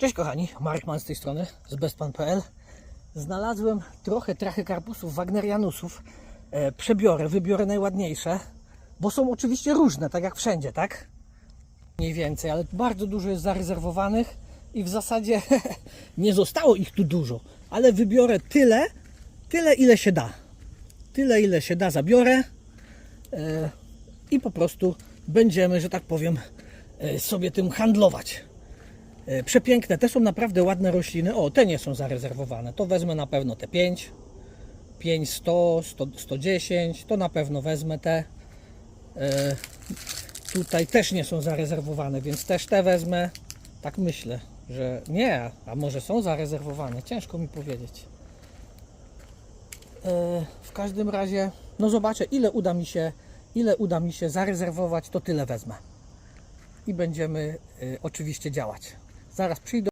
Cześć kochani, Marek Mann z tej strony, z bestpan.pl. Znalazłem trochę trachykarpusów wagnerianusów. E, przebiorę, wybiorę najładniejsze, bo są oczywiście różne, tak jak wszędzie, tak? Mniej więcej, ale bardzo dużo jest zarezerwowanych i w zasadzie nie zostało ich tu dużo, ale wybiorę tyle, tyle ile się da. Tyle ile się da zabiorę e, i po prostu będziemy, że tak powiem, e, sobie tym handlować. E, Przepiękne, te są naprawdę ładne rośliny. O, te nie są zarezerwowane. To wezmę na pewno te 5, 5, 100, 100 110. To na pewno wezmę te. E, Tutaj też nie są zarezerwowane, więc też te wezmę. Tak myślę, że nie, a może są zarezerwowane. Ciężko mi powiedzieć. E, W każdym razie, no zobaczę, ile uda mi się, ile uda mi się zarezerwować, to tyle wezmę. I będziemy oczywiście działać. Zaraz przyjdą.